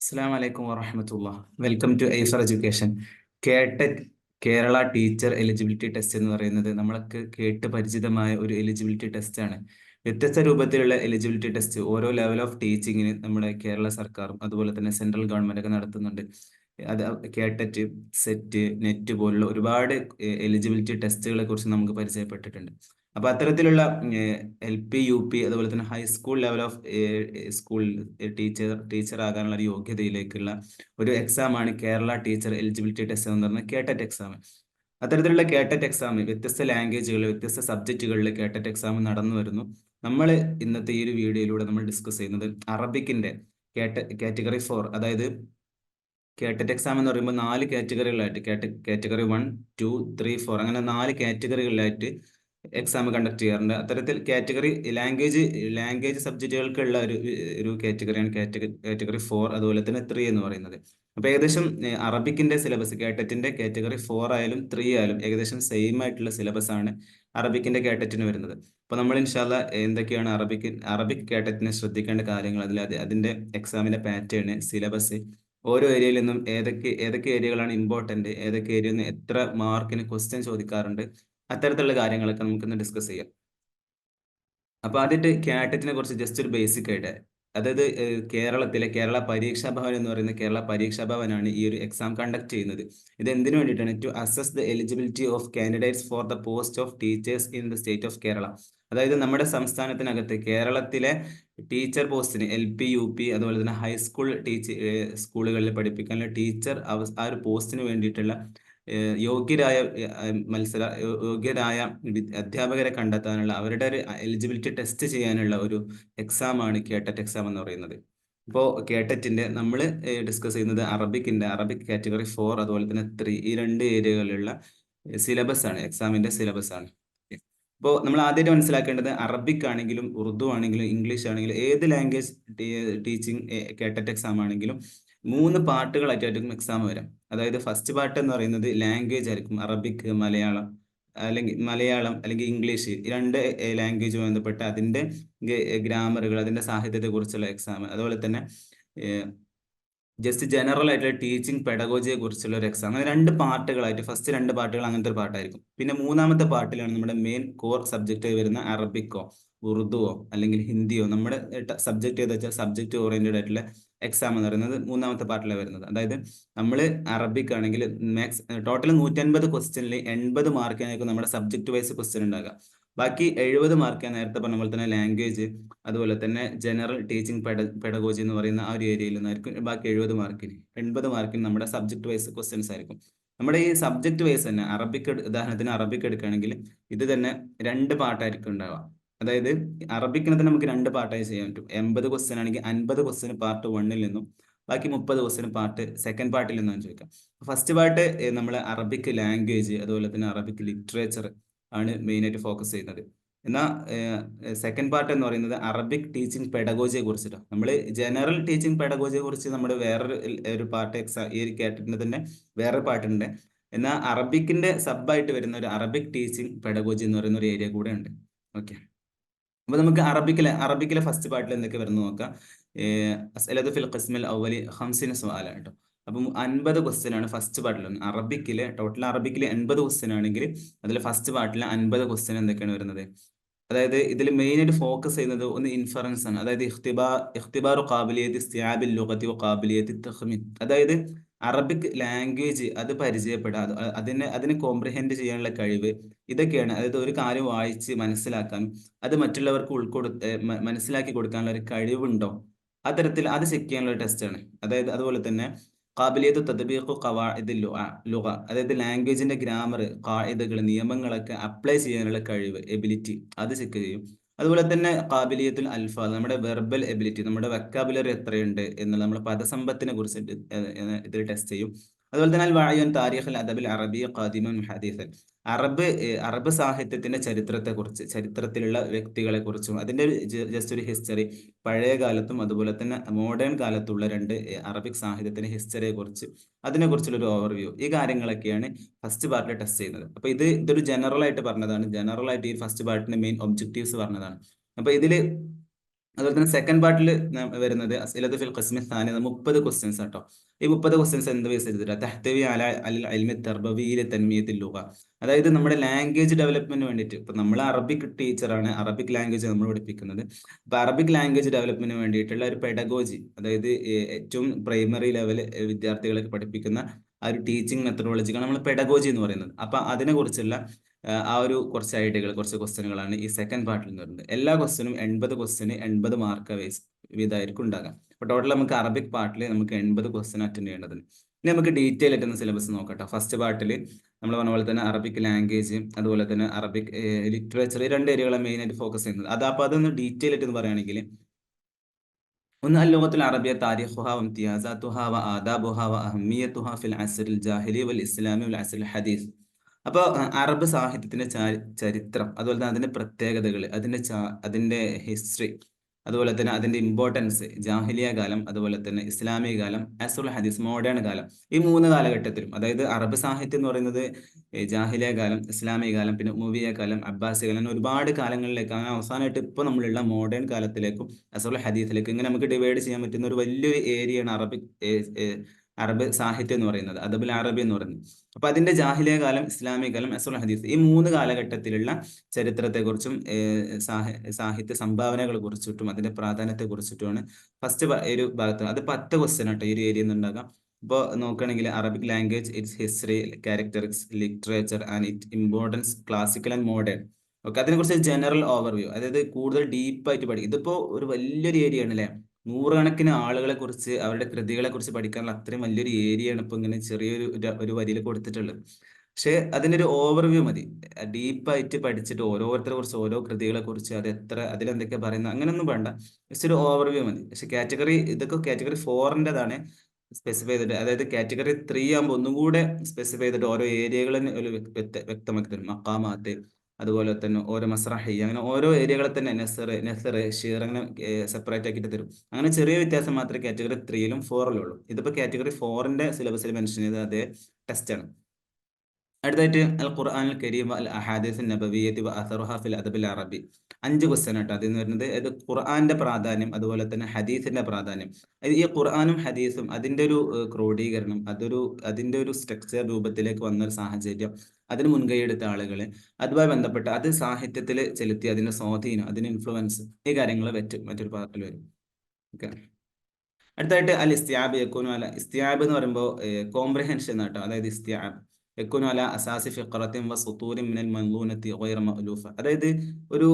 അസ്സാം വലൈക്കും വറഹമത്തുള്ള. Welcome to Aifer education KTET Kerala teacher eligibility test എന്ന് പറയുന്നത് നമ്മൾക്ക് കേട്ട് പരിചിതമായ ഒരു എലിജിബിലിറ്റി ടെസ്റ്റ് ആണ്. വ്യത്യസ്ത രൂപത്തിലുള്ള എലിജിബിലിറ്റി ടെസ്റ്റ് ഓരോ ലെവൽ ഓഫ് ടീച്ചിങ്ങിന് നമ്മുടെ കേരള സർക്കാരും അതുപോലെ തന്നെ സെൻട്രൽ ഗവൺമെന്റ് ഒക്കെ നടത്തുന്നുണ്ട്. അത് കേട്ടറ്റ് സെറ്റ് നെറ്റ് പോലുള്ള ഒരുപാട് എലിജിബിലിറ്റി ടെസ്റ്റുകളെ കുറിച്ച് നമുക്ക് പരിചയപ്പെട്ടിട്ടുണ്ട്. അപ്പൊ അത്തരത്തിലുള്ള എൽ പി യു പി അതുപോലെ തന്നെ high school level of school teacher teacher ആകാനുള്ള ഒരു യോഗ്യതയിലേക്കുള്ള ഒരു എക്സാം ആണ് കേരള ടീച്ചർ എലിജിബിലിറ്റി ടെസ്റ്റ് എന്ന് പറയുന്നത് കേട്ടറ്റ് എക്സാം അത്തരത്തിലുള്ള കേട്ടറ്റ് എക്സാം വ്യത്യസ്ത ലാംഗ്വേജുകൾ വ്യത്യസ്ത സബ്ജക്റ്റുകളിൽ കേട്ടറ്റ് എക്സാം നടന്നു വരുന്നു. നമ്മൾ ഇന്നത്തെ ഈ ഒരു വീഡിയോയിലൂടെ നമ്മൾ ഡിസ്കസ് ചെയ്യുന്നത് അറബിക്കിന്റെ കേട്ട കാറ്റഗറി ഫോർ അതായത് കേട്ടറ്റ് എക്സാം എന്ന് പറയുമ്പോൾ നാല് കാറ്റഗറികളായിട്ട് category one two three four അങ്ങനെ നാല് കാറ്റഗറികളിലായിട്ട് എക്സാം കണ്ടക്ട് ചെയ്യാറുണ്ട്. അത്തരത്തിൽ കാറ്റഗറി ലാംഗ്വേജ് ലാംഗ്വേജ് സബ്ജക്റ്റുകൾക്കുള്ള ഒരു ഒരു കാറ്റഗറിയാണ് കാറ്റഗറി കാറ്റഗറി ഫോർ അതുപോലെ തന്നെ ത്രീ എന്ന് പറയുന്നത്. അപ്പൊ ഏകദേശം അറബിക്കിന്റെ സിലബസ് കാറ്ററ്റിന്റെ കാറ്റഗറി ഫോർ ആയാലും ത്രീ ആയാലും ഏകദേശം സെയിം ആയിട്ടുള്ള സിലബസ് ആണ് അറബിക്കിന്റെ കാറ്ററ്റിന് വരുന്നത്. അപ്പൊ നമ്മൾ ഇൻഷാല്ല എന്തൊക്കെയാണ് അറബിക്ക് അറബിക് കാറ്ററ്റിനെ ശ്രദ്ധിക്കേണ്ട കാര്യങ്ങൾ? അതിൽ അതിന്റെ എക്സാമിന്റെ പാറ്റേൺ സിലബസ് ഓരോ ഏരിയയിൽ നിന്നും ഏതൊക്കെ ഏതൊക്കെ ഏരിയകളാണ് ഇമ്പോർട്ടന്റ് ഏതൊക്കെ ഏരിയയിൽ നിന്ന് എത്ര മാർക്കിന് ക്വസ്റ്റ്യൻ ചോദിക്കാറുണ്ട്? അത്തരത്തിലുള്ള കാര്യങ്ങളൊക്കെ നമുക്കൊന്ന് ഡിസ്കസ് ചെയ്യാം. അപ്പൊ ആദ്യമായിട്ട് കാറ്ററ്റിനെ കുറിച്ച് ജസ്റ്റ് ഒരു ബേസിക് ആയിട്ട്. അതായത് കേരളത്തിലെ കേരള പരീക്ഷാ ഭവൻ എന്ന് പറയുന്ന കേരള പരീക്ഷാ ഭവനാണ് ഈ ഒരു എക്സാം കണ്ടക്ട് ചെയ്യുന്നത്. ഇത് എന്തിനു വേണ്ടിയിട്ടാണ്? To assess the eligibility of candidates for the post of teachers in the state of Kerala അതായത് നമ്മുടെ സംസ്ഥാനത്തിനകത്ത് കേരളത്തിലെ ടീച്ചർ പോസ്റ്റിന് എൽ പി യു പി അതുപോലെ തന്നെ ഹൈസ്കൂൾ ടീച്ചർ സ്കൂളുകളിൽ പഠിപ്പിക്കാനുള്ള ടീച്ചർ ആ ഒരു പോസ്റ്റിന് വേണ്ടിയിട്ടുള്ള യോഗ്യരായ മത്സര യോഗ്യരായ അധ്യാപകരെ കണ്ടെത്താനുള്ള അവരുടെ ഒരു എലിജിബിലിറ്റി ടെസ്റ്റ് ചെയ്യാനുള്ള ഒരു എക്സാം ആണ് കേട്ടറ്റ് എക്സാം എന്ന് പറയുന്നത്. ഇപ്പോൾ കേട്ടറ്റിന്റെ നമ്മൾ ഡിസ്കസ് ചെയ്യുന്നത് അറബിക്കിന്റെ അറബിക് കാറ്റഗറി ഫോർ അതുപോലെ തന്നെ ത്രീ ഈ രണ്ട് ഏരിയകളിലുള്ള സിലബസ് ആണ് എക്സാമിന്റെ സിലബസ് ആണ്. ഇപ്പോൾ നമ്മൾ ആദ്യമായിട്ട് മനസ്സിലാക്കേണ്ടത് അറബിക് ആണെങ്കിലും ഉറുദു ആണെങ്കിലും ഇംഗ്ലീഷ് ആണെങ്കിലും ഏത് ലാംഗ്വേജ് ടീച്ചിങ് കേട്ടറ്റ് എക്സാം ആണെങ്കിലും മൂന്ന് പാർട്ടുകളായിട്ടായിരിക്കും എക്സാം വരാം. അതായത് ഫസ്റ്റ് പാർട്ട് എന്ന് പറയുന്നത് ലാംഗ്വേജ് ആയിരിക്കും. അറബിക് മലയാളം അല്ലെങ്കിൽ മലയാളം അല്ലെങ്കിൽ ഇംഗ്ലീഷ് രണ്ട് ലാംഗ്വേജ് ബന്ധപ്പെട്ട് അതിന്റെ ഗ്രാമറുകൾ അതിന്റെ സാഹിത്യത്തെ കുറിച്ചുള്ള എക്സാം അതുപോലെ തന്നെ ജസ്റ്റ് ജനറൽ ആയിട്ടുള്ള ടീച്ചിങ് പെഡഗോജിയെ കുറിച്ചുള്ള ഒരു എക്സാം അങ്ങനെ രണ്ട് പാർട്ടുകളായിട്ട് ഫസ്റ്റ് രണ്ട് പാർട്ടുകൾ അങ്ങനത്തെ ഒരു പാട്ടായിരിക്കും. പിന്നെ മൂന്നാമത്തെ പാർട്ടിലാണ് നമ്മുടെ മെയിൻ കോർ സബ്ജക്റ്റ് വരുന്ന അറബിക്കോ ഉറുദുവോ അല്ലെങ്കിൽ ഹിന്ദിയോ നമ്മുടെ സബ്ജക്റ്റ് ഏതാ വെച്ചാൽ സബ്ജക്ട് ഓറിയന്റഡ് ആയിട്ടുള്ള എക്സാം എന്ന് പറയുന്നത് മൂന്നാമത്തെ പാർട്ടിലാണ് വരുന്നത്. അതായത് നമ്മൾ അറബിക് ആണെങ്കിൽ മാക്സ് ടോട്ടൽ നൂറ്റൻപത് ക്വസ്റ്റ്യനിൽ എൺപത് മാർക്കിനായിരിക്കും നമ്മുടെ സബ്ജക്ട് വൈസ് ക്വസ്റ്റ്യൻ ഉണ്ടാകുക ബാക്കി എഴുപത് മാർക്ക് നേരത്തെ പറഞ്ഞ പോലെ തന്നെ ലാംഗ്വേജ് അതുപോലെ തന്നെ ജനറൽ ടീച്ചിങ് പെഡ പെഡഗോജി എന്ന് പറയുന്ന ആ ഒരു ഏരിയയിൽ നിന്നായിരിക്കും ബാക്കി എഴുപത് മാർക്കിന് എൺപത് മാർക്കിന് നമ്മുടെ സബ്ജക്ട് വൈസ് ക്വസ്റ്റ്യൻസ് ആയിരിക്കും. നമ്മുടെ ഈ സബ്ജക്ട് വൈസ് തന്നെ അറബിക് ഉദാഹരണത്തിന് അറബിക് എടുക്കുകയാണെങ്കിൽ ഇത് തന്നെ രണ്ട് പാട്ടായിരിക്കും ഉണ്ടാവുക. അതായത് അറബിക്കിനെ തന്നെ നമുക്ക് രണ്ട് പാർട്ടായി ചെയ്യാൻ പറ്റും. എൺപത് ക്വസ്റ്റ്യൻ ആണെങ്കിൽ അൻപത് ക്വസ്റ്റ്യൻ പാർട്ട് വണ്ണിൽ നിന്നും ബാക്കി മുപ്പത് ക്വസ്റ്റ്യൻ പാർട്ട് സെക്കൻഡ് പാർട്ടിൽ നിന്നും ചോദിക്കാം ഫസ്റ്റ് പാർട്ട് നമ്മൾ അറബിക് ലാംഗ്വേജ് അതുപോലെ തന്നെ അറബിക് ലിറ്ററേച്ചർ ആണ് മെയിൻ ആയിട്ട് ഫോക്കസ് ചെയ്യുന്നത്. എന്നാൽ സെക്കൻഡ് പാർട്ട് എന്ന് പറയുന്നത് അറബിക് ടീച്ചിങ് പെഡഗോജിയെ കുറിച്ചിട്ടാണ്. നമ്മൾ ജനറൽ ടീച്ചിങ് പെഡഗോജിയെ കുറിച്ച് നമ്മൾ വേറൊരു ഒരു പാർട്ട് എക്സാം ഈ കേട്ടിട്ടുണ്ട് തന്നെ വേറൊരു പാർട്ടുണ്ട് എന്നാൽ അറബിക്കിന്റെ സബായിട്ട് വരുന്ന ഒരു അറബിക് ടീച്ചിങ് പെഡഗോജി എന്ന് പറയുന്ന ഒരു ഏരിയ കൂടെ ഉണ്ട്. ഓക്കെ അപ്പൊ നമുക്ക് അറബിക്കിലെ അറബിക്കിലെ ഫസ്റ്റ് പാർട്ടിൽ എന്തൊക്കെ വരുന്നു നോക്കാം. ഫിൽ ഹംസിന് സവാല കേട്ടോ. അപ്പം അൻപത് ക്വസ്റ്റ്യൻ ആണ് ഫസ്റ്റ് പാർട്ടിൽ അറബിക്കിലെ ടോട്ടൽ അറബിക്കിൽ എൺപത് ക്വസ്റ്റ്യൻ ആണെങ്കിൽ അതിൽ ഫസ്റ്റ് പാർട്ടിൽ അൻപത് ക്വസ്റ്റ്യൻ എന്തൊക്കെയാണ് വരുന്നത്? അതായത് ഇതിൽ മെയിൻ ആയിട്ട് ഫോക്കസ് ചെയ്യുന്നത് ഒന്ന് ഇൻഫറൻസ് ആണ്. അതായത് ഇഖ്തിബാ ഇഖ്തിബാറു കാബിലിയത് തഖ്മീൻ അതായത് അറബിക് ലാംഗ്വേജ് അത് പരിചയപ്പെടുക അതിനെ അതിനെ കോംപ്രിഹെൻഡ് ചെയ്യാനുള്ള കഴിവ് ഇതൊക്കെയാണ്. അതായത് ഒരു കാര്യം വായിച്ച് മനസ്സിലാക്കാൻ അത് മറ്റുള്ളവർക്ക് ഉൾക്കൊടു മനസ്സിലാക്കി കൊടുക്കാനുള്ള ഒരു കഴിവുണ്ടോ? അത്തരത്തിൽ അത് ചെക്ക് ചെയ്യാനുള്ള ടെസ്റ്റാണ് അതായത് അതുപോലെ തന്നെ കാബിലിയത്ത് തദ്ബീഖു ഖവാഇദ് ലുഗ അതായത് ലാംഗ്വേജിന്റെ ഗ്രാമർ കായിദകൾ നിയമങ്ങളൊക്കെ അപ്ലൈ ചെയ്യാനുള്ള കഴിവ് എബിലിറ്റി അത് ചെക്ക് ചെയ്യും. അതുപോലെ തന്നെ കാബിലിയത്തുൽ അൽഫാദ് നമ്മുടെ വെർബൽ എബിലിറ്റി നമ്മുടെ വെക്കാബുലറി എത്രയുണ്ട് എന്നുള്ള നമ്മുടെ പദസമ്പത്തിനെ കുറിച്ച് ഇതിൽ ടെസ്റ്റ് ചെയ്യും. അതുപോലെ തന്നെ അൽ വായുൻ താരിഖ് അദബിൽ അറബി ഖാദിമൻ ഹദീസൻ. അറബ് അറബ് സാഹിത്യത്തിന്റെ ചരിത്രത്തെ കുറിച്ച് ചരിത്രത്തിലുള്ള വ്യക്തികളെ കുറിച്ചും അതിന്റെ ഒരു ജസ്റ്റ് ഒരു ഹിസ്റ്ററി പഴയ കാലത്തും അതുപോലെ തന്നെ മോഡേൺ കാലത്തുള്ള രണ്ട് അറബിക് സാഹിത്യത്തിന്റെ ഹിസ്റ്ററിയെ കുറിച്ച് അതിനെ കുറിച്ചുള്ള ഒരു ഓവർവ്യൂ ഈ കാര്യങ്ങളൊക്കെയാണ് ഫസ്റ്റ് പാർട്ടിൽ ടെസ്റ്റ് ചെയ്യുന്നത്. അപ്പൊ ഇത് ഇതൊരു ജനറൽ ആയിട്ട് പറഞ്ഞതാണ്. ജനറൽ ആയിട്ട് ഈ ഫസ്റ്റ് പാർട്ടിന്റെ മെയിൻ ഒബ്ജക്റ്റീവ്സ് പറഞ്ഞതാണ്. അപ്പൊ ഇതിൽ അതുപോലെ തന്നെ സെക്കൻഡ് പാർട്ടിൽ വരുന്നത് അസ്ഇലത്ത് ഫിൽ ഖസ്മി സ്ഥാനി മുപ്പത് ക്വസ്റ്റ്യൻസ് കേട്ടോ ഈ മുപ്പത് ക്വസ്റ്റ്യൻസ് എന്ത് ബേസ് ചെയ്തിട്ട്? തഹ്തവി അല അൽ അൽമി തർബവിയിലെ തന്മീയത്തിൽ ലുഹ അതായത് നമ്മുടെ ലാംഗ്വേജ് ഡെവലപ്മെന്റ് വേണ്ടിയിട്ട്. ഇപ്പൊ നമ്മൾ അറബിക് ടീച്ചറാണ് അറബിക് ലാംഗ്വേജ് നമ്മൾ പഠിപ്പിക്കുന്നത്. അപ്പൊ അറബിക് ലാംഗ്വേജ് ഡെവലപ്മെന്റിന് വേണ്ടിയിട്ടുള്ള ഒരു പെഡഗോജി അതായത് ഏറ്റവും പ്രൈമറി ലെവൽ വിദ്യാർത്ഥികളൊക്കെ പഠിപ്പിക്കുന്ന ആ ഒരു ടീച്ചിങ് മെത്തഡോളജിക്കാണ് നമ്മൾ പെഡഗോജി എന്ന് പറയുന്നത്. അപ്പൊ അതിനെ കുറിച്ചുള്ള ആ ഒരു കുറച്ച് ഐഡിയകൾ കുറച്ച് ക്വസ്റ്റ്യനുകളാണ് ഈ സെക്കൻഡ് പാർട്ടിൽ നിന്ന് വരുന്നത്. എല്ലാ ക്വസ്റ്റ്യനും എൺപത് ക്വസ്റ്റ്യന് എൺപത് മാർക്ക് വേസ് വീതമായിരിക്കും ഉണ്ടാകാം. അപ്പൊ ടോട്ടൽ നമുക്ക് അറബിക് പാർട്ടിൽ നമുക്ക് എൺപത് ക്വസ്റ്റ്യൻ അറ്റൻഡ് ചെയ്യേണ്ടതുണ്ട്. ഇനി നമുക്ക് ഡീറ്റെയിൽ ആയിട്ട് സിലബസ് നോക്കട്ടെ. ഫസ്റ്റ് പാർട്ടിൽ നമ്മൾ പറഞ്ഞ പോലെ തന്നെ അറബിക് ലാംഗ്വേജ് അതുപോലെ തന്നെ അറബിക് ലിറ്ററേച്ചർ ഈ രണ്ട് ഏരിയകളെ മെയിൻ ആയിട്ട് ഫോക്കസ് ചെയ്യുന്നത്. അത് അപ്പോൾ അതൊന്ന് ഡീറ്റെയിൽ ആയിട്ട് പറയുകയാണെങ്കിൽ ഒന്ന് അല്ലോകത്തിൽ അറബിയ താരിഖുഹ വ ഫിൽ അസറിൽ വൽ ഇസ്ലാമി വൽ അസറിൽ ഹദീസ്. അപ്പോൾ അറബ് സാഹിത്യത്തിന്റെ ചരിത്രം അതുപോലെ തന്നെ അതിന്റെ പ്രത്യേകതകൾ അതിന്റെ അതിന്റെ ഹിസ്റ്ററി അതുപോലെ തന്നെ അതിന്റെ ഇമ്പോർട്ടൻസ് ജാഹിലിയ കാലം അതുപോലെ തന്നെ ഇസ്ലാമിക കാലം അസുൽ ഹദീസ് മോഡേൺ കാലം ഈ മൂന്ന് കാലഘട്ടത്തിലും അതായത് അറബ് സാഹിത്യം എന്ന് പറയുന്നത് ജാഹിലിയ കാലം ഇസ്ലാമിക കാലം പിന്നെ മൂവിയ കാലം അബ്ബാസി കാലം ഒരുപാട് കാലങ്ങളിലേക്ക് അങ്ങനെ അവസാനമായിട്ട് ഇപ്പോൾ നമ്മളുള്ള മോഡേൺ കാലത്തിലേക്കും അസുൽ ഹദീസിലേക്കും ഇങ്ങനെ നമുക്ക് ഡിവൈഡ് ചെയ്യാൻ പറ്റുന്ന ഒരു വലിയൊരു ഏരിയയാണ് അറബിക് അറബ് സാഹിത്യം എന്ന് പറയുന്നത് അദബുൽ അറബി എന്ന് പറയുന്നത്. അപ്പൊ അതിന്റെ ജാഹിലിയ കാലം ഇസ്ലാമിക കാലം അസുൽ ഹദീസ് ഈ മൂന്ന് കാലഘട്ടത്തിലുള്ള ചരിത്രത്തെക്കുറിച്ചും സാഹിത്യ സംഭാവനകളെ കുറിച്ചിട്ടും അതിന്റെ പ്രാധാന്യത്തെ കുറിച്ചിട്ടുമാണ് ഫസ്റ്റ് ഒരു ഭാഗത്ത്. അത് പത്ത് ക്വസ്റ്റ്യൻ ആട്ടോ ഈ ഒരു ഏരിയ ഉണ്ടാകാം ഇപ്പോൾ നോക്കുകയാണെങ്കിൽ Arabic language its history characteristics literature and it importance classical and modern okay അതിനെക്കുറിച്ച് ജനറൽ ഓവർവ്യൂ അതായത് കൂടുതൽ ഡീപ്പായിട്ട് പഠിക്കും. ഇതിപ്പോ ഒരു വലിയൊരു ഏരിയ ആണ് അല്ലേ നൂറുകണക്കിന് ആളുകളെ കുറിച്ച് അവരുടെ കൃതികളെ കുറിച്ച് പഠിക്കാനുള്ള അത്രയും വലിയൊരു ഏരിയയാണ് ഇപ്പൊ ഇങ്ങനെ ചെറിയൊരു ഒരു വരിയിൽ കൊടുത്തിട്ടുള്ളത്. പക്ഷെ അതിനൊരു ഒരു ഓവർവ്യൂ മതി ഡീപ്പായിട്ട് പഠിച്ചിട്ട് ഓരോരുത്തരെ കുറിച്ച് ഓരോ കൃതികളെ കുറിച്ച് അത് എത്ര അതിലെന്തൊക്കെ പറയുന്നത് അങ്ങനെയൊന്നും വേണ്ട. ജസ്റ്റ് ഒരു ഓവർവ്യൂ മതി. പക്ഷെ കാറ്റഗറി ഇതൊക്കെ കാറ്റഗറി ഫോറിന്റെതാണ് സ്പെസിഫൈ ചെയ്തിട്ട്. അതായത് കാറ്റഗറി ത്രീ ആകുമ്പോൾ ഒന്നും കൂടെ സ്പെസിഫൈ ചെയ്തിട്ട് ഓരോ ഏരിയകളും വ്യക്തമാക്കി തരും. മക്കാമാത്ത് അതുപോലെ തന്നെ ഓരോ മസ്രാഹി അങ്ങനെ ഓരോ ഏരിയകളെ തന്നെ നെസർ നെസർ ഷീർ അങ്ങനെ സെപ്പറേറ്റ് ആക്കിയിട്ട് തരും. അങ്ങനെ ചെറിയ വ്യത്യാസം മാത്രമേ കാറ്റഗറി ത്രീയിലും ഫോറിലും ഉള്ളൂ. ഇതിപ്പോൾ കാറ്റഗറി ഫോറിന്റെ സിലബസിൽ മെൻഷൻ ചെയ്ത അതേ ടെസ്റ്റ് ആണ്. അടുത്തായിട്ട് അൽ ഖുർആൻ കരീം അൽ അഹാദിസ് അസറുഹ ഫിൽ അദബിൽ അറബി. അഞ്ച് ക്വസ്റ്റ്യൻ ആട്ടോ അതിൽ നിന്ന് വരുന്നത്. ഇത് ഖുർആന്റെ പ്രാധാന്യം അതുപോലെ തന്നെ ഹദീസിന്റെ പ്രാധാന്യം. ഈ ഖുർആാനും ഹദീസും അതിന്റെ ഒരു ക്രോഡീകരണം അതൊരു അതിന്റെ ഒരു സ്ട്രക്ചർ രൂപത്തിലേക്ക് വന്ന ഒരു സാഹചര്യം. അതിന് മുൻകൈ എടുത്ത ആളുകൾ അതുമായി ബന്ധപ്പെട്ട് അത് സാഹിത്യത്തിൽ ചെലുത്തി അതിന്റെ സ്വാധീനം അതിന്റെ ഇൻഫ്ലുവൻസ് ഈ കാര്യങ്ങൾ പറ്റും മറ്റൊരു പാർട്ടിൽ വരും. ഓക്കെ. അടുത്തായിട്ട് അൽ ഇസ്തിയാബ് അല്ല ഇസ്തിയാബ് എന്ന് പറയുമ്പോൾ കോംപ്രഹെൻഷൻ എന്നാട്ടോ അതായത് ഇസ്തിയാബ്. യക്കൂനു അല അസാസി ഫിഖറത്തിൻ വ സുത്തൂരിൻ മിനൽ മൻലൂനത്തി ഗൈറ മഅലൂഫ അതായത് ഒരു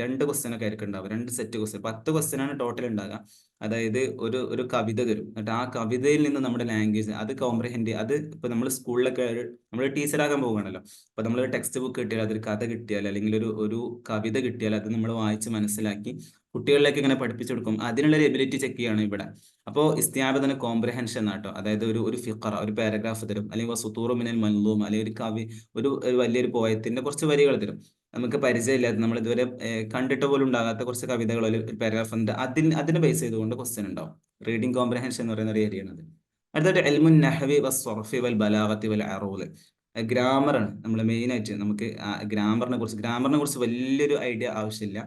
രണ്ട് ക്വസ്റ്റ്യൻ ഒക്കെ ആയിരിക്കും ഉണ്ടാവുക. രണ്ട് സെറ്റ് ക്വസ്റ്റ്യൻ പത്ത് ക്വസ്റ്റ്യൻ ആണ് ടോട്ടൽ ഉണ്ടാകുക അതായത് ഒരു ഒരു കവിത തരും. എന്നിട്ട് ആ കവിതയിൽ നിന്ന് നമ്മുടെ ലാംഗ്വേജ് അത് കോംപ്രഹെൻഡ് അത് ഇപ്പൊ നമ്മൾ സ്കൂളിലൊക്കെ നമ്മൾ ടീച്ചറാകാൻ പോകുകയാണല്ലോ അപ്പൊ നമ്മൾ ടെക്സ്റ്റ് ബുക്ക് കിട്ടിയാൽ അതൊരു കഥ കിട്ടിയാൽ അല്ലെങ്കിൽ ഒരു ഒരു കവിത കിട്ടിയാൽ അത് നമ്മൾ വായിച്ച് മനസ്സിലാക്കി കുട്ടികളിലേക്ക് ഇങ്ങനെ പഠിപ്പിച്ചു കൊടുക്കും. അതിനുള്ള ഒരു എബിലിറ്റി ചെക്ക് ചെയ്യാണ് ഇവിടെ. അപ്പോൾ ഇസ്തിയാബിന് കോംപ്രഹെൻഷൻ ആട്ടോ അതായത് ഒരു ഒരു ഫിഖറ ഒരു പാരഗ്രാഫ് തരും. അല്ലെങ്കിൽ സുത്തൂറു മിനൽ മൻലൂം അല്ലെങ്കിൽ ഒരു കവി ഒരു വലിയൊരു പോയത്തിന്റെ കുറച്ച് വരികൾ തരും. നമുക്ക് പരിചയമില്ലാത്ത നമ്മൾ ഇതുവരെ കണ്ടിട്ട് പോലും ഉണ്ടാകാത്ത കുറച്ച് കവിതകൾ ഒരു പാരഗ്രാഫ് ഉണ്ട്. അതിന് അതിനെ ബേസ് ചെയ്തുകൊണ്ട് ക്വസ്റ്റ്യൻ ഉണ്ടാവും. റീഡിംഗ് കോംപ്രഹെൻഷൻ എന്ന് പറയുന്ന ഒരു ഏരിയ ആണ് അടുത്തായിട്ട് എൽമുൻ നഹവി വസ്ഫി വൽ ബലാഗത്തി വൽ അറൂൽ ഗ്രാമറാണ് നമ്മൾ മെയിനായിട്ട് നമുക്ക് ഗ്രാമറിനെ കുറിച്ച് ഗ്രാമറിനെ കുറിച്ച് വലിയൊരു ഐഡിയ ആവശ്യമില്ല.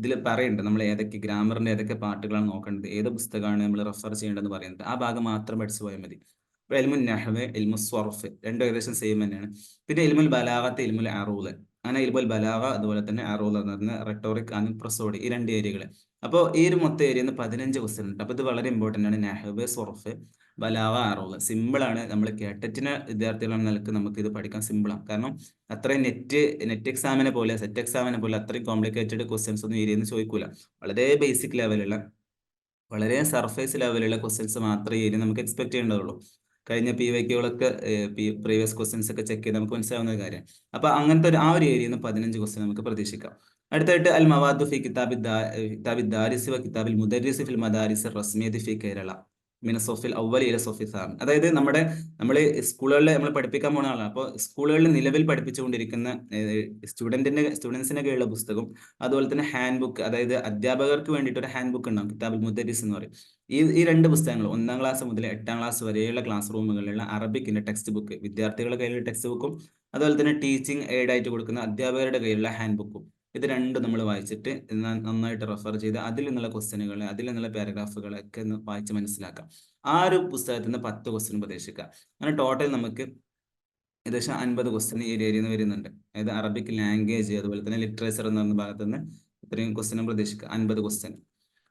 ഇതിൽ പറയുന്നുണ്ട് നമ്മൾ ഏതൊക്കെ ഗ്രാമറിന്റെ ഏതൊക്കെ പാട്ടുകളാണ് നോക്കേണ്ടത് ഏത് പുസ്തകമാണ് നമ്മൾ റെഫർ ചെയ്യേണ്ടതെന്ന് പറയുന്നത് ആ ഭാഗം മാത്രം പഠിച്ചു പോയാൽ മതി. ഇപ്പൊ നഹവ് നഹ്വ് എൽമു സ്വർഫ് രണ്ടും ഏകദേശം സെയിം തന്നെയാണ്. പിന്നെ എൽമുൽ ബലാഗത്ത് എൽമുൽ അറൂൽ അങ്ങനെ എൽമുൽ ബലാഗ അതുപോലെ തന്നെ അറൂൽ എന്ന് പറഞ്ഞ റെട്ടോറിക് ആൻഡ് പ്രസോഡി ഈ രണ്ട് ഏരിയകൾ അപ്പോൾ ഈ ഒരു മൊത്തം ഏരിയ പതിനഞ്ച് ക്വസ്റ്റ്യൻ ഉണ്ട്. അപ്പോൾ ഇത് വളരെ ഇമ്പോർട്ടന്റ് ആണ് നഹബ് സൊറഫ് ബലാവ സിമ്പിളാണ് നമ്മൾ കേട്ടറ്റിന് വിദ്യാർത്ഥികളാണ് നിലയ്ക്ക് നമുക്ക് ഇത് പഠിക്കാൻ സിമ്പിളാണ് കാരണം അത്രയും നെറ്റ് നെറ്റ് എക്സാമിനെ പോലെ സെറ്റ് എക്സാമിനെ പോലെ അത്രയും കോംപ്ലിക്കേറ്റഡ് ക്വസ്റ്റ്യൻസ് ഒന്നും ഏരിയെന്ന് ചോദിക്കൂല. വളരെ ബേസിക് ലെവലുള്ള വളരെ സർഫേസ് ലെവലുള്ള ക്വസ്റ്റ്യൻസ് മാത്രമേ ഏരിയ നമുക്ക് എക്സ്പെക്ട് ചെയ്യേണ്ടതുള്ളൂ. കഴിഞ്ഞ പി വൈക്കുകളൊക്കെ പ്രീവിയസ് ക്വസ്റ്റ്യൻസ് ഒക്കെ ചെക്ക് ചെയ്ത് നമുക്ക് മനസ്സിലാവുന്ന കാര്യം. അപ്പൊ അങ്ങനത്തെ ഒരു ആ ഒരു ഏരിയയിൽ നിന്ന് പതിനഞ്ച് ക്വസ്റ്റ്യൻ നമുക്ക് പ്രതീക്ഷിക്കാം. അടുത്തായിട്ട് അൽ മവാദ് ഫി കിതാബി കിതാബി ദാരിസ് കിതാബിൽ മുദരിസ് ഫിൽ മദാരിസ് റസ്മിയത് ഫി കേരള. മിനസോഫിൽ ഔവൽ ഇല സോഫിസാണ് അതായത് നമ്മുടെ നമ്മൾ സ്കൂളുകളിൽ നമ്മൾ പഠിപ്പിക്കാൻ പോണ ആളാണ്. അപ്പോൾ സ്കൂളുകളിൽ നിലവിൽ പഠിപ്പിച്ചുകൊണ്ടിരിക്കുന്ന സ്റ്റുഡന്റിന്റെ സ്റ്റുഡൻസിനൊക്കെ ഉള്ള പുസ്തകം അതുപോലെ തന്നെ ഹാൻഡ് ബുക്ക് അതായത് അധ്യാപകർക്ക് വേണ്ടിയിട്ട് ഒരു ഹാൻഡ് ബുക്ക് ഉണ്ടാകും കിതാബുൽ മുദരിസ് എന്ന് പറയും. ഈ ഈ രണ്ട് പുസ്തകങ്ങൾ ഒന്നാം ക്ലാസ് മുതൽ എട്ടാം ക്ലാസ് വരെയുള്ള ക്ലാസ് റൂമുകളിലുള്ള അറബിക്കിന്റെ ടെക്സ്റ്റ് ബുക്ക് വിദ്യാർത്ഥികളുടെ കയ്യിലുള്ള ടെക്സ്റ്റ് ബുക്കും അതുപോലെ തന്നെ ടീച്ചിങ് എയ്ഡായിട്ട് കൊടുക്കുന്ന അധ്യാപകരുടെ കയ്യിലുള്ള ഹാൻഡ് ബുക്കും ഇത് രണ്ടും നമ്മൾ വായിച്ചിട്ട് നന്നായിട്ട് റെഫർ ചെയ്ത് അതിൽ നിന്നുള്ള ക്വസ്റ്റ്യനുകൾ അതിൽ നിന്നുള്ള പാരഗ്രാഫുകളൊക്കെ ഒന്ന് വായിച്ച് മനസ്സിലാക്കാം. ആ ഒരു പുസ്തകത്തിൽ നിന്ന് പത്ത് ക്വസ്റ്റ്യൻ പ്രതീക്ഷിക്കുക അങ്ങനെ ടോട്ടൽ നമുക്ക് ഏകദേശം അൻപത് ക്വസ്റ്റ്യൻ ഈ ഏരിയയിൽ നിന്ന് വരുന്നുണ്ട്. അതായത് അറബിക് ലാംഗ്വേജ് അതുപോലെ തന്നെ ലിറ്ററേച്ചർ എന്ന് പറയുന്ന ഭാഗത്ത് നിന്ന് ഇത്രയും ക്വസ്റ്റ്യൻ പ്രതീക്ഷിക്കുക. അൻപത് ക്വസ്റ്റ്യൻ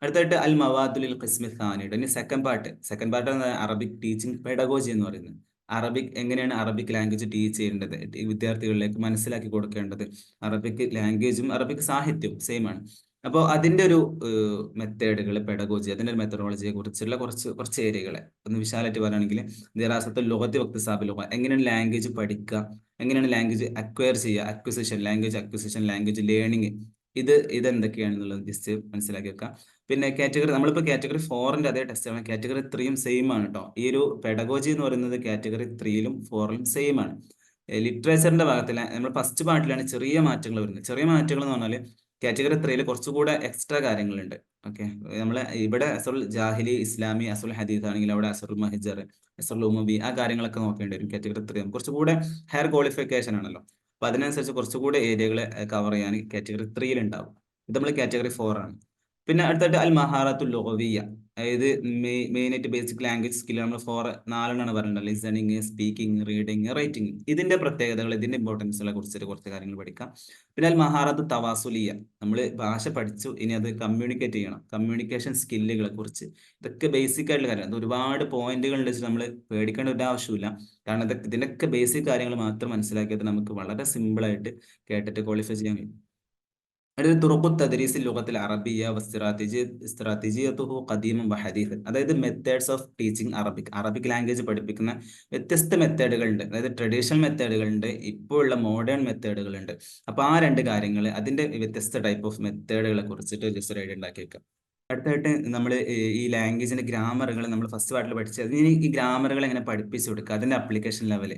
അടുത്തായിട്ട് അൽ മവാദുൽ ഖിസ്മി ഖാനിയുടെ ഇനി second part second part Arabic teaching pedagogy എന്ന് പറയുന്നത്. അറബിക് എങ്ങനെയാണ് അറബിക് ലാംഗ്വേജ് ടീച്ച് ചെയ്യേണ്ടത്? വിദ്യാർത്ഥികളിലേക്ക് മനസ്സിലാക്കി കൊടുക്കേണ്ടത്. അറബിക് ലാംഗ്വേജും അറബിക് സാഹിത്യവും സെയിം ആണ്. അപ്പോൾ അതിന്റെ ഒരു മെത്തേഡുകൾ പെഡഗോജി അതിന്റെ ഒരു മെത്തഡോളജിയെ കുറിച്ചുള്ള കുറച്ച് കുറച്ച് ഏരിയകളെ ഒന്ന് വിശാലമായിട്ട് പറയുകയാണെങ്കിൽ ദിറാസത്ത് ലോകത്ത് വ്യക്തി ലോക. എങ്ങനെയാണ് ലാംഗ്വേജ് പഠിക്കുക? എങ്ങനെയാണ് ലാംഗ്വേജ് അക്വയർ ചെയ്യുക? Acquisition language acquisition language learning ഇത് ഇത് എന്തൊക്കെയാണെന്നുള്ളത് ജസ്റ്റ് മനസ്സിലാക്കി വെക്കാം. പിന്നെ കാറ്റഗറി നമ്മളിപ്പോൾ കാറ്റഗറി ഫോറിന്റെ അതേ ടെസ്റ്റ് ആണ്. കാറ്റഗറി ത്രീയും സെയിം ആണ് കേട്ടോ ഈ ഒരു പെഡഗോജി എന്ന് പറയുന്നത് കാറ്റഗറി ത്രീയിലും ഫോറിലും സെയിം ആണ്. ലിറ്ററേച്ചറിന്റെ ഭാഗത്തിൽ നമ്മൾ ഫസ്റ്റ് പാർട്ടിലാണ് ചെറിയ മാറ്റങ്ങൾ വരുന്നത്. ചെറിയ മാറ്റങ്ങൾ എന്ന് പറഞ്ഞാൽ കാറ്റഗറി ത്രീയിൽ കുറച്ചുകൂടെ എക്സ്ട്രാ കാര്യങ്ങളുണ്ട്. ഓക്കെ നമ്മൾ ഇവിടെ അസുൽ ജാഹിലി ഇസ്ലാമി അസുൽ ഹദീദ് ആണെങ്കിൽ അവിടെ അസുൽ മഹിജർ അസുൽ ഉമബി ആ കാര്യങ്ങളൊക്കെ നോക്കേണ്ടി വരും കാറ്റഗറി ത്രീ കുറച്ചുകൂടെ ഹയർ ക്വാളിഫിക്കേഷൻ ആണല്ലോ. അപ്പൊ അതിനനുസരിച്ച് കുറച്ചുകൂടി ഏരിയകളെ കവർ ചെയ്യാൻ കാറ്റഗറി ത്രീയിൽ ഉണ്ടാവും. ഇത് നമ്മൾ കാറ്റഗറി ഫോർ ആണ്. പിന്നെ അടുത്തായിട്ട് അൽ മഹാറത്തു ലോവിയ അതായത് മെയിൻ ആയിട്ട് ബേസിക് ലാംഗ്വേജ് സ്കിൽ നമ്മൾ ഫോർ നാലെണ്ണാണ് പറയുന്നത് ലിസണിങ് സ്പീക്കിംഗ് റീഡിങ് റൈറ്റിംഗ് ഇതിന്റെ പ്രത്യേകതകൾ ഇതിന്റെ ഇമ്പോർട്ടൻസുകളെ കുറിച്ചിട്ട് കുറച്ച് കാര്യങ്ങൾ പഠിക്കാം. പിന്നെ മഹാറത്ത് തവാസുലിയ. നമ്മൾ ഭാഷ പഠിച്ചു ഇനി അത് കമ്മ്യൂണിക്കേറ്റ് ചെയ്യണം. കമ്മ്യൂണിക്കേഷൻ സ്കില്ലുകളെ കുറിച്ച്. ഇതൊക്കെ ബേസിക് ആയിട്ടുള്ള കാര്യം അത് ഒരുപാട് പോയിന്റുകൾ വെച്ച് നമ്മൾ പേടിക്കേണ്ട ഒരു ആവശ്യമില്ല കാരണം ഇതൊക്കെ ഇതിനൊക്കെ ബേസിക് കാര്യങ്ങൾ മാത്രം മനസ്സിലാക്കിയത് നമുക്ക് വളരെ സിമ്പിൾ ആയിട്ട് കേട്ടിട്ട് ക്വാളിഫൈ ചെയ്യാൻ കഴിയും. അടുത്ത തുറക്കു തദ്രീസ് ലോകത്തിൽ അറബിയ സ്ട്രാറ്റജിയത്തുഹു കദീമും ബഹദീഫ് അതായത് methods of teaching Arabic Arabic language പഠിപ്പിക്കുന്ന വ്യത്യസ്ത മെത്തേഡുകളുണ്ട് അതായത് ട്രഡീഷണൽ മെത്തേഡുകളുണ്ട് ഇപ്പോൾ ഉള്ള മോഡേൺ മെത്തേഡുകളുണ്ട് അപ്പൊ ആ രണ്ട് കാര്യങ്ങൾ അതിന്റെ വ്യത്യസ്ത ടൈപ്പ് ഓഫ് മെത്തേഡുകളെ കുറിച്ചിട്ട് ജസ്റ്റ് ഒരു ഐഡിയ ഉണ്ടാക്കി വെക്കാം. അടുത്തായിട്ട് നമ്മൾ ഈ ലാംഗ്വേജിന്റെ ഗ്രാമറുകൾ നമ്മൾ ഫസ്റ്റ് പാർട്ടിൽ പഠിച്ചത്. ഈ ഗ്രാമറുകൾ എങ്ങനെ പഠിപ്പിച്ചു കൊടുക്കുക? അതിന്റെ application level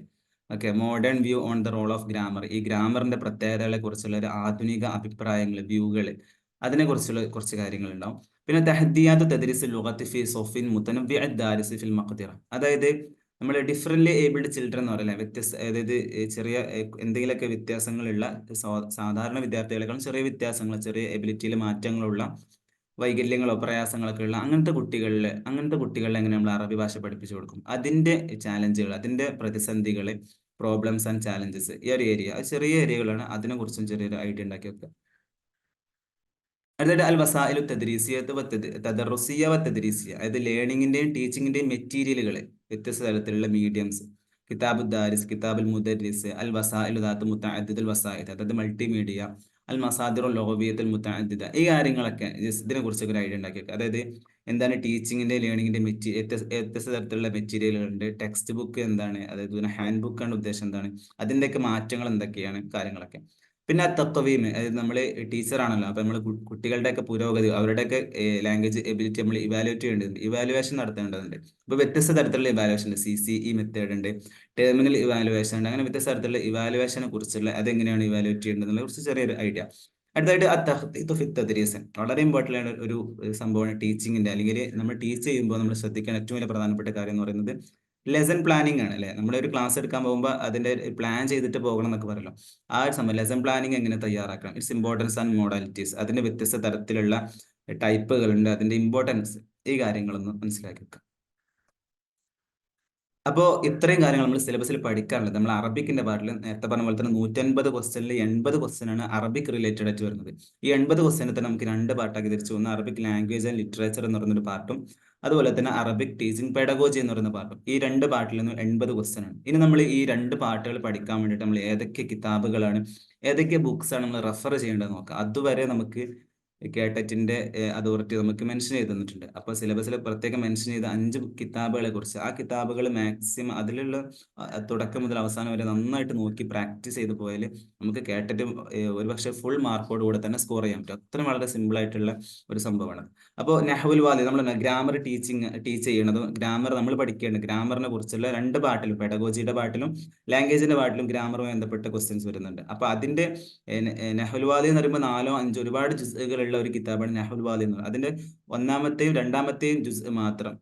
okay modern view on the role of grammar ഈ ഗ്രാമറിന്റെ പ്രത്യേകതകളെ കുറിച്ചുള്ള ഒരു ആധുനിക അഭിപ്രായങ്ങൾ വ്യൂകൾ അതിനെ കുറിച്ചുള്ള കുറച്ച് കാര്യങ്ങൾ ഉണ്ടാവും പിന്നെ തെഹദിയാത്ത് തദ്രീസ് ലുഗത്ത് ഫി സൊഫിൻ മുത്തനബി ദാരിസ് ഫിൽ മഖദിറ. അതായത് നമ്മൾ ഡിഫറെന്റ്ലി ഏബിൾഡ് ചിൽഡ്രൻ എന്ന് പറയുന്നത് വ്യത്യസ്ത അതായത് ചെറിയ എന്തെങ്കിലുമൊക്കെ വ്യത്യാസങ്ങളുള്ള സാധാരണ വിദ്യാർത്ഥികളെക്കാളും ചെറിയ വ്യത്യാസങ്ങൾ ചെറിയ എബിലിറ്റിയിൽ മാറ്റങ്ങളുള്ള വൈകല്യങ്ങളോ പ്രയാസങ്ങളൊക്കെ ഉള്ള അങ്ങനത്തെ കുട്ടികളിൽ അങ്ങനത്തെ കുട്ടികളിൽ എങ്ങനെ നമ്മൾ അറബി ഭാഷ പഠിപ്പിച്ചു കൊടുക്കും? അതിന്റെ ചാലഞ്ചുകൾ അതിന്റെ പ്രതിസന്ധികൾ പ്രോബ്ലംസ് ആൻഡ് ചാലഞ്ചസ് ഈ ഒരു ഏരിയ ചെറിയ ഏരിയകളാണ് അതിനെ കുറിച്ചും ചെറിയൊരു ഐഡിയ ഉണ്ടാക്കി വെക്കുക അടുത്തായിട്ട് അൽ വസായിലു തദ്രീസിയത്ത് തദറുസിയ തദ്രീസിയ. അതായത് ലേണിങ്ങിന്റെയും ടീച്ചിങ്ങിന്റെയും മെറ്റീരിയലുകൾ വ്യത്യസ്ത തരത്തിലുള്ള മീഡിയംസ് കിതാബ് ദാരിസ് കിതാബുൽ മുദരിസ് അൽ വസായിലു ദാത്ത് മുത്തഅദ്ദിദുൽ വസായിദ് അതായത് മൾട്ടിമീഡിയ അൽ മസാദിറു ലോകവിയത്തിൽ മുത്തഅദ്ദിദ. ഈ കാര്യങ്ങളൊക്കെ ഇതിനെ കുറിച്ചൊക്കെ ഒരു ഐഡിയ ഉണ്ടാക്കി അതായത് എന്താണ് ടീച്ചിങ്ങിന്റെ ലേണിങ്ങിന്റെ മെറ്റീരിയൽ വ്യത്യസ്ത തരത്തിലുള്ള മെറ്റീരിയലുകളുണ്ട്. ടെക്സ്റ്റ് ബുക്ക് എന്താണ്? അതായത് പിന്നെ ഹാൻഡ് ബുക്കാണ് ഉദ്ദേശം എന്താണ്? അതിന്റെയൊക്കെ മാറ്റങ്ങൾ എന്തൊക്കെയാണ്? കാര്യങ്ങളൊക്കെ. പിന്നെ തത്വവീമ് അതായത് നമ്മൾ ടീച്ചറാണല്ലോ അപ്പൊ നമ്മൾ കുട്ടികളുടെയൊക്കെ പുരോഗതി അവരുടെയൊക്കെ ലാംഗ്വേജ് എബിലിറ്റി നമ്മൾ ഇവാലുവേറ്റ് ചെയ്യേണ്ടതുണ്ട്. ഇവാലുവേഷൻ നടത്തേണ്ടതുണ്ട്. അപ്പൊ വ്യത്യസ്ത തരത്തിലുള്ള ഇവാലുവേഷൻ ഉണ്ട്. സി സി ഇ മെത്തേഡ് ഉണ്ട്. ടെർമിനൽ ഇവാലുവേഷൻ ഉണ്ട്. അങ്ങനെ വ്യത്യസ്ത തരത്തിലുള്ള ഇവാലുവേഷനെ കുറിച്ചുള്ള അതെങ്ങനെയാണ് ഇവാലുവേറ്റ് ചെയ്യേണ്ടതെന്നുള്ള കുറച്ച് ചെറിയൊരു ഐഡിയ അടുത്തായിട്ട് അത്തഹ്തീത്തു ഫി തദ്രീസൻ വളരെ ഇമ്പോർട്ടന്റ് ആണ് ഒരു സംഭവമാണ് ടീച്ചിങ്ങിന്റെ അല്ലെങ്കിൽ നമ്മൾ ടീച്ച് ചെയ്യുമ്പോൾ നമ്മൾ ശ്രദ്ധിക്കാൻ ഏറ്റവും വലിയ പ്രധാനപ്പെട്ട കാര്യം എന്ന് പറയുന്നത് ലെസൺ പ്ലാനിങ് ആണ് അല്ലെ? നമ്മൾ ഒരു ക്ലാസ് എടുക്കാൻ പോകുമ്പോൾ അതിന്റെ പ്ലാൻ ചെയ്തിട്ട് പോകണം എന്നൊക്കെ പറയല്ലോ. ആ ഒരു സമയം ലെസൺ പ്ലാനിങ് എങ്ങനെ തയ്യാറാക്കണം? ഇറ്റ്സ് ഇമ്പോർട്ടൻസ് ആൻഡ് മോഡാലിറ്റീസ് അതിന്റെ വ്യത്യസ്ത തരത്തിലുള്ള ടൈപ്പുകളുണ്ട് അതിന്റെ ഇമ്പോർട്ടൻസ് ഈ കാര്യങ്ങളൊന്ന് മനസ്സിലാക്കി വെക്കാം അപ്പോൾ ഇത്രയും കാര്യങ്ങൾ നമ്മൾ സിലബസിൽ പഠിക്കാറുള്ളത് നമ്മൾ അറബിക്കിന്റെ പാർട്ടിൽ നേരത്തെ പറഞ്ഞ പോലെ തന്നെ നൂറ്റൻപത് ക്വസ്റ്റനിൽ എൺപത് ക്വസ്റ്റൻ ആണ് അറബിക് റിലേറ്റഡ് ആയിട്ട് വരുന്നത്. ഈ എൺപത് ക്വസ്റ്റനെ തന്നെ നമുക്ക് രണ്ട് പാർട്ടാക്കി തിരിച്ചു ഒന്ന് അറബിക് ലാംഗ്വേജ് ആൻഡ് ലിറ്ററേച്ചർ എന്ന് പറയുന്ന ഒരു പാർട്ടും അതുപോലെ തന്നെ അറബിക് ടീച്ചിങ് പെഡഗോജി എന്ന് പറയുന്ന പാർട്ടും ഈ രണ്ട് പാർട്ടിൽ നിന്ന് എൺപത് ക്വസ്റ്റൻ ആണ്. ഇനി നമ്മൾ ഈ രണ്ട് പാർട്ടുകൾ പഠിക്കാൻ വേണ്ടിയിട്ട് നമ്മൾ ഏതൊക്കെ കിതാബുകളാണ് ഏതൊക്കെ ബുക്സ് ആണ് നമ്മൾ റെഫർ ചെയ്യേണ്ടത് നോക്കാം. അതുവരെ നമുക്ക് കേട്ടറ്റിന്റെ അതോറിറ്റി നമുക്ക് മെൻഷൻ ചെയ്ത് തന്നിട്ടുണ്ട്. അപ്പോൾ സിലബസിൽ പ്രത്യേകം മെൻഷൻ ചെയ്ത അഞ്ച് കിതാബുകളെ കുറിച്ച് ആ കിതാബുകൾ മാക്സിമം അതിലുള്ള തുടക്കം മുതൽ അവസാനം വരെ നന്നായിട്ട് നോക്കി പ്രാക്ടീസ് ചെയ്ത് പോയാൽ നമുക്ക് കേട്ടിട്ട് ഒരുപക്ഷെ ഫുൾ മാർക്കോട് കൂടെ തന്നെ സ്കോർ ചെയ്യാൻ പറ്റും. അത്രയും വളരെ സിമ്പിൾ ആയിട്ടുള്ള ഒരു സംഭവമാണ്. അപ്പോൾ നെഹ്വുൽ വാലി നമ്മൾ ഗ്രാമർ ടീച്ചിങ് ടീച്ച് ചെയ്യണതും ഗ്രാമർ നമ്മൾ പഠിക്കേണ്ടത് ഗ്രാമറിനെ കുറിച്ചുള്ള രണ്ട് പാട്ടിലും പെഡഗോജിയുടെ പാട്ടിലും ലാംഗ്വേജിന്റെ പാട്ടിലും ഗ്രാമറുമായി ബന്ധപ്പെട്ട ക്വസ്റ്റ്യൻസ് വരുന്നുണ്ട്. അപ്പോൾ അതിന്റെ നെഹ്വുൽ വാലി എന്ന് പറയുമ്പോൾ നാലോ അഞ്ചോ ഒരുപാട് ജുസുകളുള്ള ഒരു കിതാബാണ് നെഹുൽ വാലി എന്ന് അതിന്റെ ഒന്നാമത്തെയും രണ്ടാമത്തെയും ജുസ് മാത്രം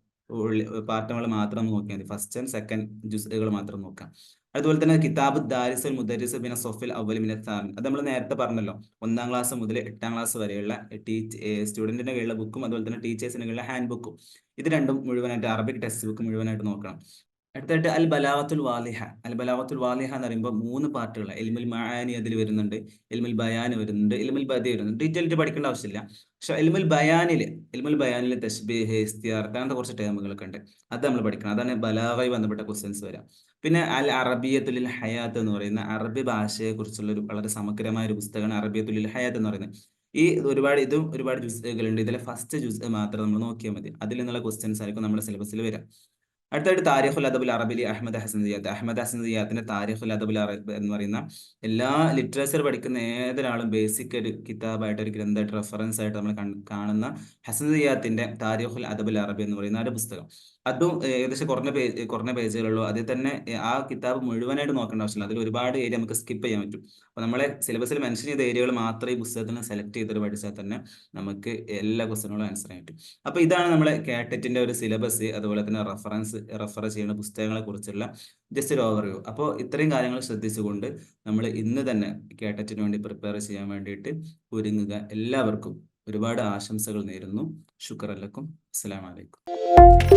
പാർട്ടുകൾ മാത്രം നോക്കിയാൽ മതി. ഫസ്റ്റ് ആൻഡ് സെക്കൻഡ് ജുസുകൾ മാത്രം നോക്കാം. അതുപോലെ തന്നെ കിതാബ് ദാരിസൽ മുദരിസ് പിന്നെ സൊഫിൽ അവൽ മിന സാമിൻ. അത് നമ്മൾ നേരത്തെ പറഞ്ഞല്ലോ. ഒന്നാം ക്ലാസ് മുതൽ എട്ടാം ക്ലാസ് വരെയുള്ള ടീച്ച് സ്റ്റുഡന്റിന്റെ കയ്യിലുള്ള ബുക്കും അതുപോലെ തന്നെ ടീച്ചേഴ്സിന്റെ കയ്യിലുള്ള ഹാൻഡ് ബുക്കും. ഇത് രണ്ടും മുഴുവനായിട്ട് അറബിക് ടെക്സ്റ്റ് ബുക്ക് മുഴുവനായിട്ട് നോക്കണം. അടുത്തായിട്ട് അൽ ബലാവത്തുൽ വാലിഹ. അൽ ബലാവത്തുൽ വാലിഹ എന്ന് പറയുമ്പോൾ മൂന്ന് പാർട്ടുകൾ എൽമുൽ മഹാനി അതിൽ വരുന്നുണ്ട് എൽമുൽ ബയാൻ വരുന്നുണ്ട് എൽമുൽ ബദി വരുന്നുണ്ട്. ഡീറ്റെയിൽ ആയിട്ട് പഠിക്കേണ്ട ആവശ്യമില്ല. പക്ഷെ എൽമുൽ ബയാനിൽ എൽമുൽ ബയാനിൽ തസ്ബീഹ് ഇസ്തിയാർത്ത് അങ്ങനത്തെ കുറച്ച് ടേമുകളൊക്കെ ഉണ്ട്. അത് നമ്മൾ പഠിക്കണം. അതാണ് ബലാഗായി ബന്ധപ്പെട്ട ക്വസ്റ്റ്യൻസ് വരാം. പിന്നെ അൽ അറബിയത്തുലിൽ ഹയാത്ത് എന്ന് പറയുന്ന അറബി ഭാഷയെ കുറിച്ചുള്ള ഒരു വളരെ സമഗ്രമായ ഒരു പുസ്തകമാണ് അറബിയത്തുലിൽ ഹയാത്ത് എന്ന് പറയുന്നത്. ഈ ഒരുപാട് ഇതും ഒരുപാട് ജുസുകളുണ്ട് ഇതിലെ ഫസ്റ്റ് ജുസ് മാത്രം നമ്മൾ നോക്കിയാൽ മതി. അതിൽ നിന്നുള്ള ക്വസ്റ്റ്യൻസ് ആയിരിക്കും നമ്മുടെ സിലബസിൽ വരാം. അടുത്തായിട്ട് താരിഖുൽ അദബുൽ അറബിലി Ahmad Hasan Zayyat Ahmad Hasan സിയാത്തിന്റെ താരിഖുൽ അദബുൽ അറബ് എന്ന് പറയുന്ന എല്ലാ ലിറ്ററേച്ചർ പഠിക്കുന്ന ഏതൊരാളും ബേസിക് ഒരു കിതാബായിട്ട് ഒരു ഗ്രന്ഥമായിട്ട് റെഫറൻസ് ആയിട്ട് നമ്മൾ കാണുന്ന ഹസൻ സിയാത്തിന്റെ താരിഖുൽ അദബുൽ അറബി എന്ന് പറയുന്ന ഒരു പുസ്തകം. അതും ഏകദേശം കുറഞ്ഞ പേജ് കുറഞ്ഞ പേജുകളുള്ളൂ അതിൽ തന്നെ ആ കിതാബ് മുഴുവനായിട്ട് നോക്കേണ്ട ആവശ്യമില്ല. അതിൽ ഒരുപാട് ഏരിയ നമുക്ക് സ്കിപ്പ് ചെയ്യാൻ പറ്റും. അപ്പൊ നമ്മളെ സിലബസിൽ മെൻഷൻ ചെയ്ത ഏരിയകൾ മാത്രമേ ഈ പുസ്തകത്തിൽ സെലക്ട് ചെയ്തിട്ട് പഠിച്ചാൽ തന്നെ നമുക്ക് എല്ലാ ക്വസ്റ്റനുകളും ആൻസർ ചെയ്യാൻ പറ്റും അപ്പൊ ഇതാണ് നമ്മളെ കാറ്ററ്റിന്റെ ഒരു സിലബസ് അതുപോലെ തന്നെ റെഫറൻസ് റെഫർ ചെയ്യുന്ന പുസ്തകങ്ങളെ കുറിച്ചുള്ള ജസ്റ്റ് ഒരു ഓവർവ്യൂ അപ്പോൾ ഇത്രയും കാര്യങ്ങൾ ശ്രദ്ധിച്ചുകൊണ്ട് നമ്മൾ ഇന്ന് തന്നെ കാറ്ററ്റിന് വേണ്ടി പ്രിപ്പയർ ചെയ്യാൻ വേണ്ടിയിട്ട് ഒരുങ്ങുക. എല്ലാവർക്കും ഒരുപാട് ആശംസകൾ നേരുന്നു. ശുക്രല്ലക്കും. അസ്സലാമലൈക്കും Música